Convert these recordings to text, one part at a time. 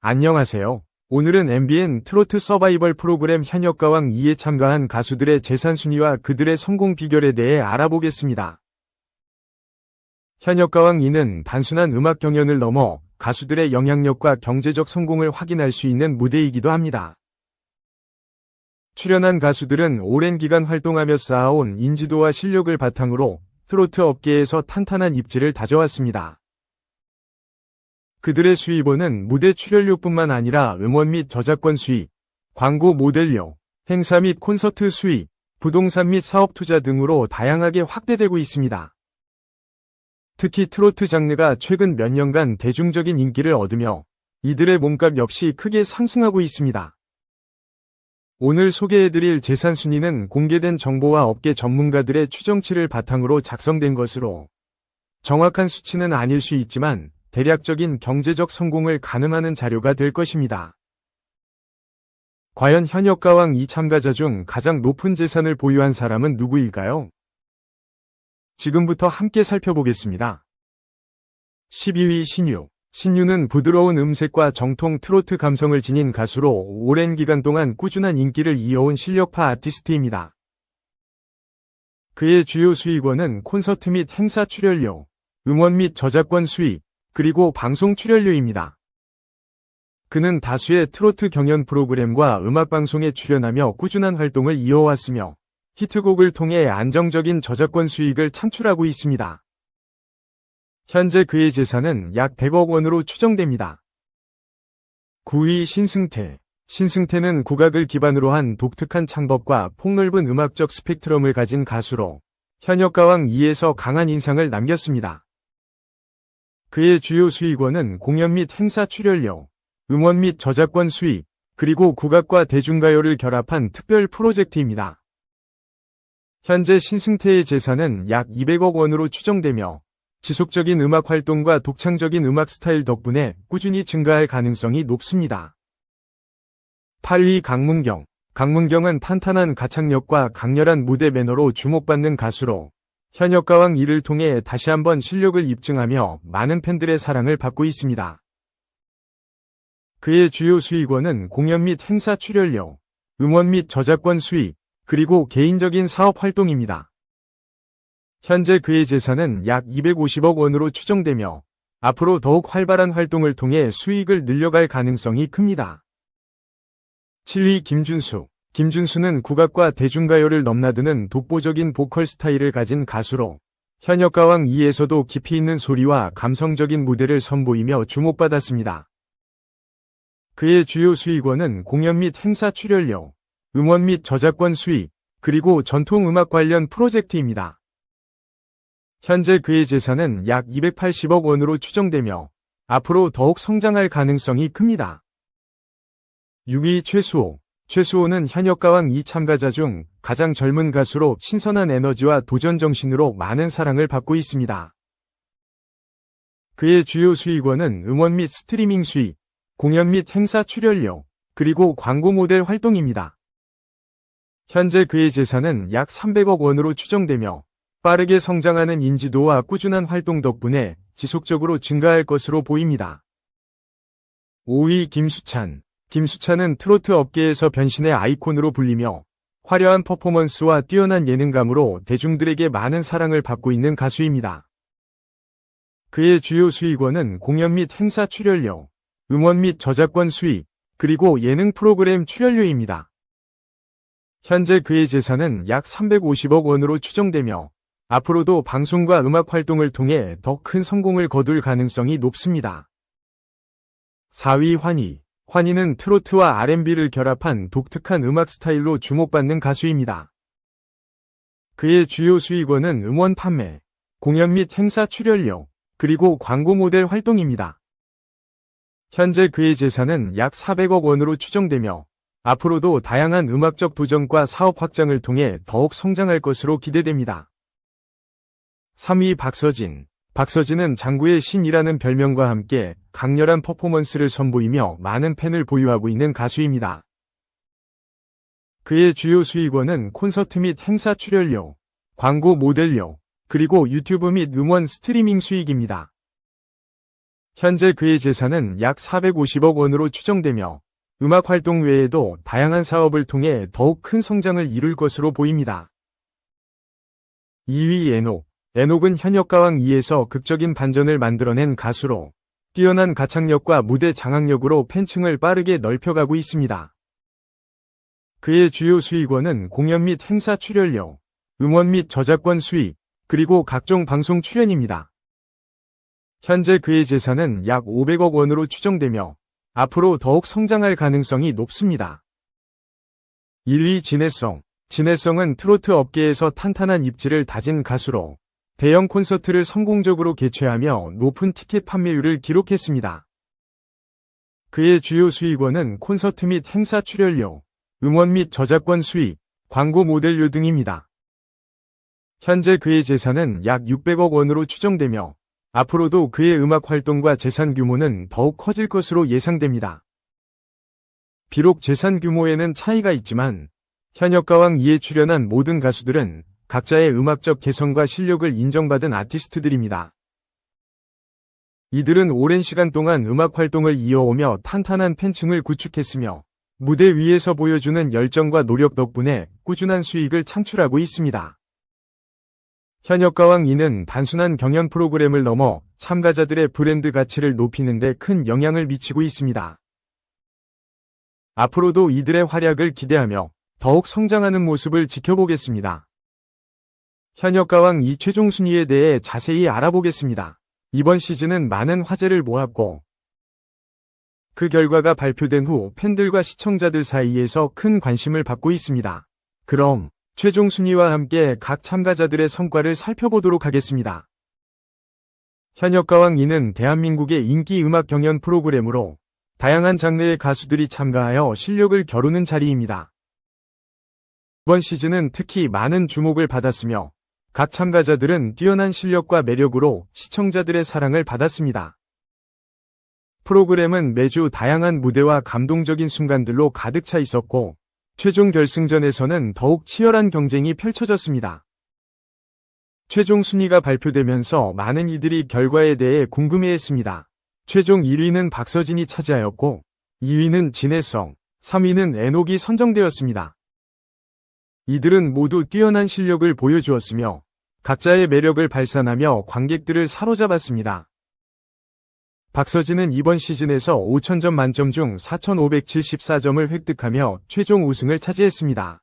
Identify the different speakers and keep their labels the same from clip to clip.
Speaker 1: 안녕하세요. 오늘은 MBN 트로트 서바이벌 프로그램 현역가왕 2에 참가한 가수들의 재산 순위와 그들의 성공 비결에 대해 알아보겠습니다. 현역가왕 2는 단순한 음악 경연을 넘어 가수들의 영향력과 경제적 성공을 확인할 수 있는 무대이기도 합니다. 출연한 가수들은 오랜 기간 활동하며 쌓아온 인지도와 실력을 바탕으로 트로트 업계에서 탄탄한 입지를 다져왔습니다. 그들의 수입원은 무대 출연료뿐만 아니라 음원 및 저작권 수익, 광고 모델료, 행사 및 콘서트 수익, 부동산 및 사업 투자 등으로 다양하게 확대되고 있습니다. 특히 트로트 장르가 최근 몇 년간 대중적인 인기를 얻으며 이들의 몸값 역시 크게 상승하고 있습니다. 오늘 소개해드릴 재산 순위는 공개된 정보와 업계 전문가들의 추정치를 바탕으로 작성된 것으로 정확한 수치는 아닐 수 있지만 대략적인 경제적 성공을 가늠하는 자료가 될 것입니다. 과연 현역 가왕 이 참가자 중 가장 높은 재산을 보유한 사람은 누구일까요? 지금부터 함께 살펴보겠습니다. 12위 신유. 신유는 부드러운 음색과 정통 트로트 감성을 지닌 가수로 오랜 기간 동안 꾸준한 인기를 이어온 실력파 아티스트입니다. 그의 주요 수익원은 콘서트 및 행사 출연료, 음원 및 저작권 수익, 그리고 방송 출연료입니다. 그는 다수의 트로트 경연 프로그램과 음악방송에 출연하며 꾸준한 활동을 이어왔으며 히트곡을 통해 안정적인 저작권 수익을 창출하고 있습니다. 현재 그의 재산은 약 100억 원으로 추정됩니다. 9위 신승태 신승태는 국악을 기반으로 한 독특한 창법과 폭넓은 음악적 스펙트럼을 가진 가수로 현역 가왕 2에서 강한 인상을 남겼습니다. 그의 주요 수익원은 공연 및 행사 출연료, 음원 및 저작권 수익, 그리고 국악과 대중가요를 결합한 특별 프로젝트입니다. 현재 신승태의 재산은 약 200억 원으로 추정되며 지속적인 음악 활동과 독창적인 음악 스타일 덕분에 꾸준히 증가할 가능성이 높습니다. 8위 강문경 강문경은 탄탄한 가창력과 강렬한 무대 매너로 주목받는 가수로 현역 가왕 이를 통해 다시 한번 실력을 입증하며 많은 팬들의 사랑을 받고 있습니다. 그의 주요 수익원은 공연 및 행사 출연료, 음원 및 저작권 수익, 그리고 개인적인 사업 활동입니다. 현재 그의 재산은 약 250억 원으로 추정되며 앞으로 더욱 활발한 활동을 통해 수익을 늘려갈 가능성이 큽니다. 7위 김준수 김준수는 국악과 대중가요를 넘나드는 독보적인 보컬 스타일을 가진 가수로 현역 가왕 2에서도 깊이 있는 소리와 감성적인 무대를 선보이며 주목받았습니다. 그의 주요 수익원은 공연 및 행사 출연료, 음원 및 저작권 수익, 그리고 전통음악 관련 프로젝트입니다. 현재 그의 재산은 약 280억 원으로 추정되며 앞으로 더욱 성장할 가능성이 큽니다. 6위 최수호 최수호는 현역가왕 2 참가자 중 가장 젊은 가수로 신선한 에너지와 도전 정신으로 많은 사랑을 받고 있습니다. 그의 주요 수익원은 음원 및 스트리밍 수익, 공연 및 행사 출연료, 그리고 광고 모델 활동입니다. 현재 그의 재산은 약 300억 원으로 추정되며 빠르게 성장하는 인지도와 꾸준한 활동 덕분에 지속적으로 증가할 것으로 보입니다. 5위 김수찬 김수찬은 트로트 업계에서 변신의 아이콘으로 불리며 화려한 퍼포먼스와 뛰어난 예능감으로 대중들에게 많은 사랑을 받고 있는 가수입니다. 그의 주요 수익원은 공연 및 행사 출연료, 음원 및 저작권 수익, 그리고 예능 프로그램 출연료입니다. 현재 그의 재산은 약 350억 원으로 추정되며 앞으로도 방송과 음악 활동을 통해 더 큰 성공을 거둘 가능성이 높습니다. 4위 환희 환희는 트로트와 R&B를 결합한 독특한 음악 스타일로 주목받는 가수입니다. 그의 주요 수익원은 음원 판매, 공연 및 행사 출연료, 그리고 광고 모델 활동입니다. 현재 그의 재산은 약 400억 원으로 추정되며 앞으로도 다양한 음악적 도전과 사업 확장을 통해 더욱 성장할 것으로 기대됩니다. 3위 박서진 박서진은 장구의 신이라는 별명과 함께 강렬한 퍼포먼스를 선보이며 많은 팬을 보유하고 있는 가수입니다. 그의 주요 수익원은 콘서트 및 행사 출연료, 광고 모델료, 그리고 유튜브 및 음원 스트리밍 수익입니다. 현재 그의 재산은 약 450억 원으로 추정되며 음악 활동 외에도 다양한 사업을 통해 더욱 큰 성장을 이룰 것으로 보입니다. 2위 에녹. 에녹은 현역 가왕 2에서 극적인 반전을 만들어낸 가수로 뛰어난 가창력과 무대 장악력으로 팬층을 빠르게 넓혀가고 있습니다. 그의 주요 수익원은 공연 및 행사 출연료, 음원 및 저작권 수익, 그리고 각종 방송 출연입니다. 현재 그의 재산은 약 500억 원으로 추정되며 앞으로 더욱 성장할 가능성이 높습니다. 1위 진해성. 진해성은 트로트 업계에서 탄탄한 입지를 다진 가수로 대형 콘서트를 성공적으로 개최하며 높은 티켓 판매율을 기록했습니다. 그의 주요 수익원은 콘서트 및 행사 출연료, 음원 및 저작권 수익, 광고 모델료 등입니다. 현재 그의 재산은 약 600억 원으로 추정되며 앞으로도 그의 음악 활동과 재산 규모는 더욱 커질 것으로 예상됩니다. 비록 재산 규모에는 차이가 있지만 현역가왕 2에 출연한 모든 가수들은 각자의 음악적 개성과 실력을 인정받은 아티스트들입니다. 이들은 오랜 시간 동안 음악 활동을 이어오며 탄탄한 팬층을 구축했으며 무대 위에서 보여주는 열정과 노력 덕분에 꾸준한 수익을 창출하고 있습니다. 현역가왕 2는 단순한 경연 프로그램을 넘어 참가자들의 브랜드 가치를 높이는 데 큰 영향을 미치고 있습니다. 앞으로도 이들의 활약을 기대하며 더욱 성장하는 모습을 지켜보겠습니다. 현역가왕 2 최종 순위에 대해 자세히 알아보겠습니다. 이번 시즌은 많은 화제를 모았고 그 결과가 발표된 후 팬들과 시청자들 사이에서 큰 관심을 받고 있습니다. 그럼 최종 순위와 함께 각 참가자들의 성과를 살펴보도록 하겠습니다. 현역가왕 2는 대한민국의 인기 음악 경연 프로그램으로 다양한 장르의 가수들이 참가하여 실력을 겨루는 자리입니다. 이번 시즌은 특히 많은 주목을 받았으며 각 참가자들은 뛰어난 실력과 매력으로 시청자들의 사랑을 받았습니다. 프로그램은 매주 다양한 무대와 감동적인 순간들로 가득 차 있었고 최종 결승전에서는 더욱 치열한 경쟁이 펼쳐졌습니다. 최종 순위가 발표되면서 많은 이들이 결과에 대해 궁금해했습니다. 최종 1위는 박서진이 차지하였고 2위는 진해성, 3위는 에녹이 선정되었습니다. 이들은 모두 뛰어난 실력을 보여주었으며 각자의 매력을 발산하며 관객들을 사로잡았습니다. 박서진은 이번 시즌에서 5,000점 만점 중 4,574점을 획득하며 최종 우승을 차지했습니다.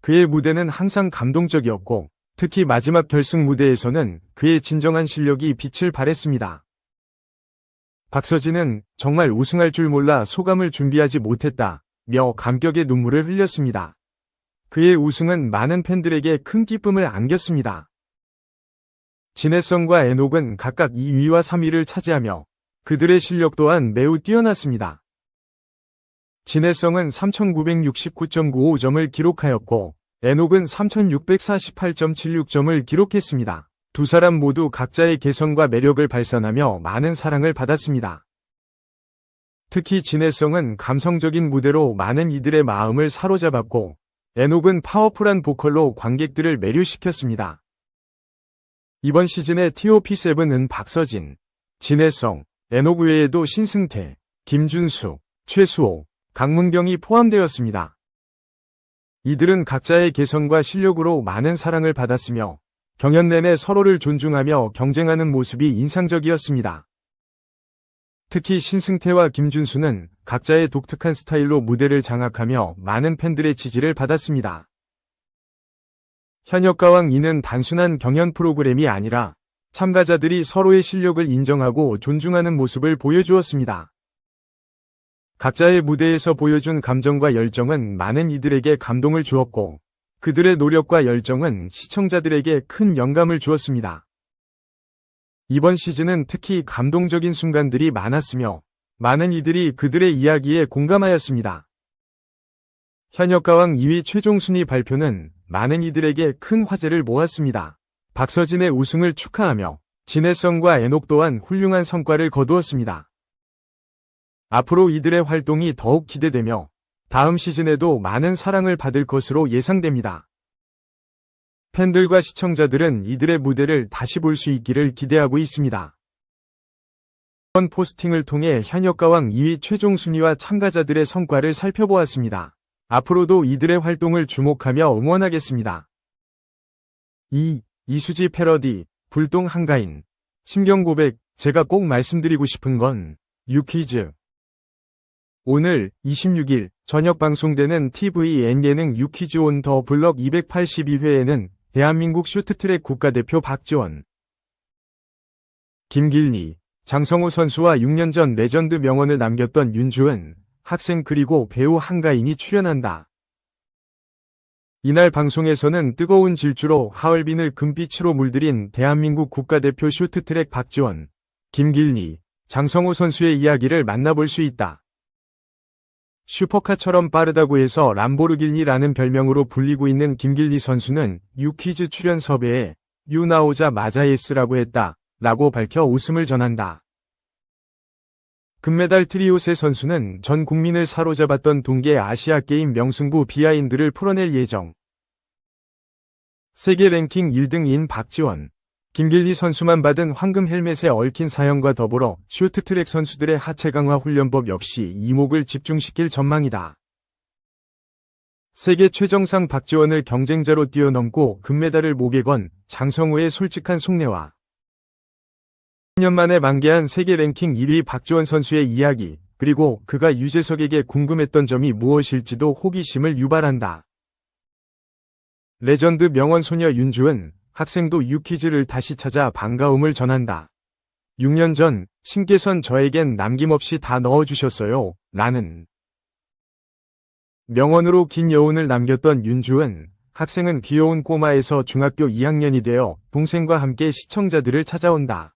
Speaker 1: 그의 무대는 항상 감동적이었고 특히 마지막 결승 무대에서는 그의 진정한 실력이 빛을 발했습니다. 박서진은 정말 우승할 줄 몰라 소감을 준비하지 못했다. 며 감격의 눈물을 흘렸습니다. 그의 우승은 많은 팬들에게 큰 기쁨을 안겼습니다. 진해성과 에녹은 각각 2위와 3위를 차지하며 그들의 실력 또한 매우 뛰어났습니다. 진해성은 3,969.95점을 기록하였고 에녹은 3,648.76점을 기록했습니다. 두 사람 모두 각자의 개성과 매력을 발산하며 많은 사랑을 받았습니다. 특히 진해성은 감성적인 무대로 많은 이들의 마음을 사로잡았고 에녹은 파워풀한 보컬로 관객들을 매료시켰습니다. 이번 시즌의 TOP7은 박서진, 진해성, 에녹 외에도 신승태, 김준수, 최수호, 강문경이 포함되었습니다. 이들은 각자의 개성과 실력으로 많은 사랑을 받았으며 경연 내내 서로를 존중하며 경쟁하는 모습이 인상적이었습니다. 특히 신승태와 김준수는 각자의 독특한 스타일로 무대를 장악하며 많은 팬들의 지지를 받았습니다. 현역가왕 2는 단순한 경연 프로그램이 아니라 참가자들이 서로의 실력을 인정하고 존중하는 모습을 보여주었습니다. 각자의 무대에서 보여준 감정과 열정은 많은 이들에게 감동을 주었고 그들의 노력과 열정은 시청자들에게 큰 영감을 주었습니다. 이번 시즌은 특히 감동적인 순간들이 많았으며 많은 이들이 그들의 이야기에 공감하였습니다. 현역 가왕 2위 최종 순위 발표는 많은 이들에게 큰 화제를 모았습니다. 박서진의 우승을 축하하며 진해성과 에녹 또한 훌륭한 성과를 거두었습니다. 앞으로 이들의 활동이 더욱 기대되며 다음 시즌에도 많은 사랑을 받을 것으로 예상됩니다. 팬들과 시청자들은 이들의 무대를 다시 볼 수 있기를 기대하고 있습니다. 이번 포스팅을 통해 현역 가왕 2위 최종 순위와 참가자들의 성과를 살펴보았습니다. 앞으로도 이들의 활동을 주목하며 응원하겠습니다. 2. 이수지 패러디, 불똥 한가인. 심경 고백, 제가 꼭 말씀드리고 싶은 건, 유퀴즈. 오늘 26일 저녁 방송되는 TVN 예능 유퀴즈 온 더 블럭 282회에는 대한민국 쇼트트랙 국가대표 박지원, 김길리, 장성호 선수와 6년 전 레전드 명언을 남겼던 윤주은, 학생 그리고 배우 한가인이 출연한다. 이날 방송에서는 뜨거운 질주로 하얼빈을 금빛으로 물들인 대한민국 국가대표 쇼트트랙 박지원, 김길리, 장성호 선수의 이야기를 만나볼 수 있다. 슈퍼카처럼 빠르다고 해서 람보르길리라는 별명으로 불리고 있는 김길리 선수는 유퀴즈 출연 섭외에 유 나오자마자 예스라고 했다. 라고 밝혀 웃음을 전한다. 금메달 트리오 세 선수는 전 국민을 사로잡았던 동계 아시아게임 명승부 비하인드를 풀어낼 예정. 세계 랭킹 1등인 박지원, 김길리 선수만 받은 황금 헬멧에 얽힌 사연과 더불어 쇼트트랙 선수들의 하체 강화 훈련법 역시 이목을 집중시킬 전망이다. 세계 최정상 박지원을 경쟁자로 뛰어넘고 금메달을 목에 건 장성우의 솔직한 속내와 10년 만에 만개한 세계 랭킹 1위 박지원 선수의 이야기, 그리고 그가 유재석에게 궁금했던 점이 무엇일지도 호기심을 유발한다. 레전드 명언 소녀 윤주은, 학생도 유퀴즈를 다시 찾아 반가움을 전한다. 6년 전, 신께선 저에겐 남김없이 다 넣어주셨어요. 라는 명언으로 긴 여운을 남겼던 윤주은, 학생은 귀여운 꼬마에서 중학교 2학년이 되어 동생과 함께 시청자들을 찾아온다.